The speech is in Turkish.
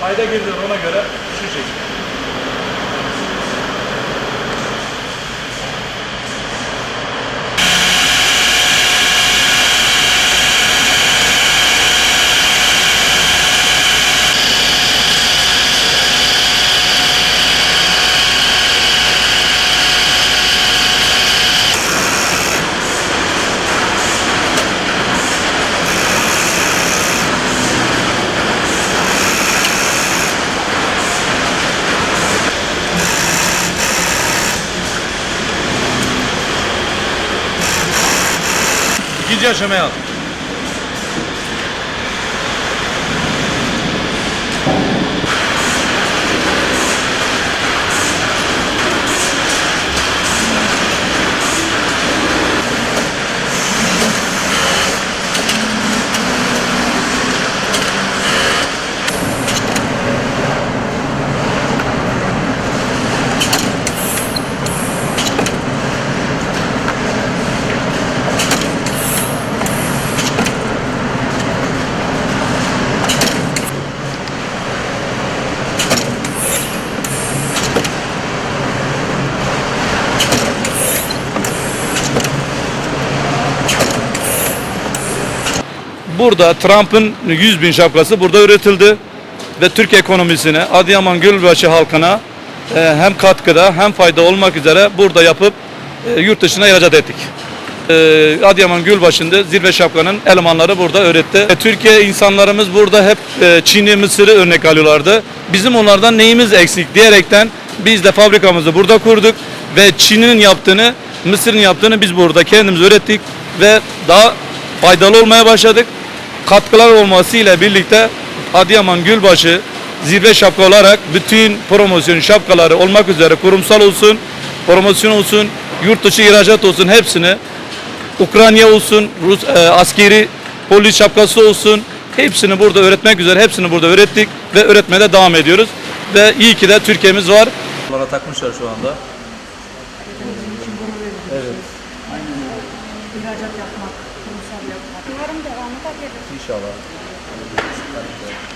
Kayda girilir ona göre şu. 유지하시면 Burada Trump'ın 100 bin şapkası burada üretildi ve Türk ekonomisine, Adıyaman Gölbaşı halkına e, hem katkıda hem fayda olmak üzere burada yapıp e, yurt dışına ihracat ettik. E, Adıyaman Gölbaşı'nda zirve şapkanın elemanları burada öğretti. E, Türkiye insanlarımız burada hep e, Çin'i, Mısır'ı örnek alıyorlardı. Bizim onlardan neyimiz eksik diyerekten biz de fabrikamızı burada kurduk ve Çin'in yaptığını, Mısır'ın yaptığını biz burada kendimiz öğrettik ve daha faydalı olmaya başladık katkılar olmasıyla birlikte Adıyaman Gülbaşı zirve şapka olarak bütün promosyon şapkaları olmak üzere kurumsal olsun, promosyon olsun, yurt dışı ihracat olsun hepsini Ukrayna olsun, Rus e, askeri polis şapkası olsun hepsini burada öğretmek üzere hepsini burada öğrettik ve öğretmeye de devam ediyoruz. Ve iyi ki de Türkiye'miz var. Bunlara takmışlar şu anda. İhracat yapmak, kurumsal yapmak. Umarım devamı da gelir. İnşallah.